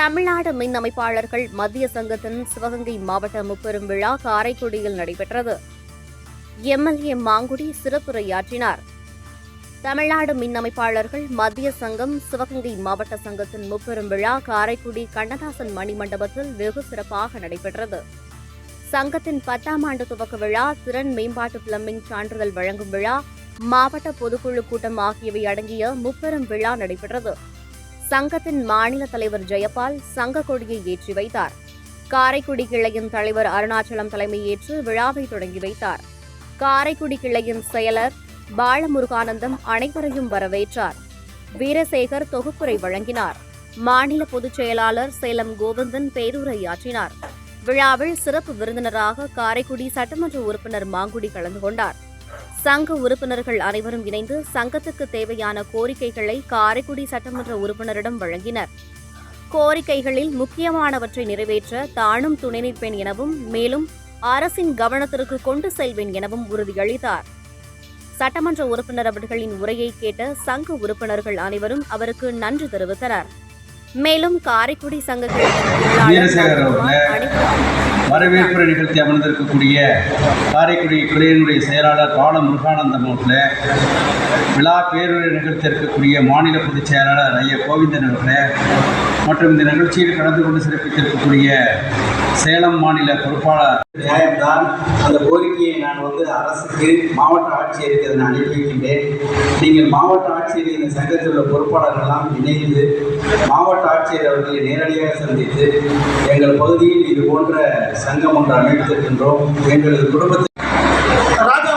தமிழ்நாடு மின் அமைப்பாளர்கள் மத்திய சங்கத்தின் சிவகங்கை மாவட்ட முப்பெரும் விழா காரைக்குடியில் நடைபெற்றது. எம்எல்ஏ மாங்குடி சிறப்புரையாற்றினார். தமிழ்நாடு மின் அமைப்பாளர்கள் மத்திய சங்கம் சிவகங்கை மாவட்ட சங்கத்தின் முப்பெரும் விழா காரைக்குடி கண்ணதாசன் மணி மண்டபத்தில் வெகு சிறப்பாக நடைபெற்றது. சங்கத்தின் பத்தாம் ஆண்டு துவக்க விழா திறன் மேம்பாட்டு பிளம்பிங் சான்றிதழ் வழங்கும் விழா மாவட்ட பொதுக்குழு கூட்டம் ஆகியவை அடங்கிய முப்பெரும் விழா நடைபெற்றது. சங்கத்தின் மாநில தலைவர் ஜெயபால் சங்க கொடியை ஏற்றி வைத்தார். காரைக்குடி கிளையின் தலைவர் அருணாச்சலம் தலைமையேற்று விழாவை தொடங்கி வைத்தார். காரைக்குடி கிளையின் செயலர் பாலமுருகானந்தம் அனைவரையும் வரவேற்றார். வீரசேகர் தொகுப்புரை வழங்கினார். மாநில பொதுச் செயலாளர் சேலம் கோவிந்தன் பேருரையாற்றினார். விழாவில் சிறப்பு விருந்தினராக காரைக்குடி சட்டமன்ற உறுப்பினர் மாங்குடி கலந்து கொண்டார். சங்க உறுப்பினர்கள் அனைவரும் இணைந்து சங்கத்துக்கு தேவையான கோரிக்கைகளை காரைக்குடி சட்டமன்ற உறுப்பினரிடம் வழங்கினர். கோரிக்கைகளில் முக்கியமானவற்றை நிறைவேற்ற தானும் துணை நிற்பேன் எனவும் மேலும் அரசின் கவனத்திற்கு கொண்டு செல்வேன் எனவும் உறுதியளித்தார். சட்டமன்ற உறுப்பினர் அவர்களின் உரையை கேட்ட சங்க உறுப்பினர்கள் அனைவரும் அவருக்கு நன்றி தெரிவித்தனர். மேலும் காரைக்குடி சங்க வரவேற்புரை நிகழ்த்தி அமர்ந்திருக்கக்கூடிய காரைக்குடி துறையினுடைய செயலாளர் பால முருகானந்தம் அவர்களே விழா பேருரை நிகழ்த்தி இருக்கக்கூடிய மாநில பொதுச் செயலாளர் ஐயா கோவிந்தன் அவர்களே மற்றும் இந்த நிகழ்ச்சியில் கலந்து கொண்டு சிறப்பித்திருக்கக்கூடிய சேலம் மாநில பொறுப்பாளர் நியாயம்தான். அந்த கோரிக்கையை நான் வந்து அரசுக்கு மாவட்ட ஆட்சியருக்கு அதை நான் அனுப்பி வைக்கின்றேன் நீங்கள் மாவட்ட ஆட்சியர் இந்த சங்கத்தில் உள்ள பொறுப்பாளர்கள்லாம் இணைந்து மாவட்ட ஆட்சியர் அவர்களை நேரடியாக சந்தித்து எங்கள் பகுதியில் இது போன்ற சங்கம் ஒன்று அமைத்திருக்கின்றோம். எங்களது குடும்பத்தில் ராஜா